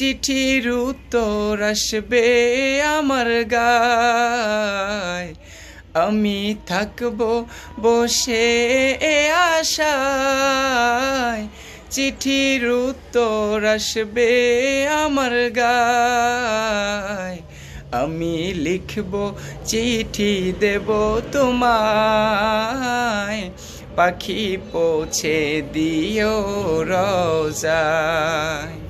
চিঠির উত্তর আসবে আমার গায়। আমি থাকব বসে এ আশায়। চিঠির উত্তর আসবে আমার গায়। আমি লিখব, চিঠি দেব তোমায়। পাখি পৌঁছে দিও রোজায়।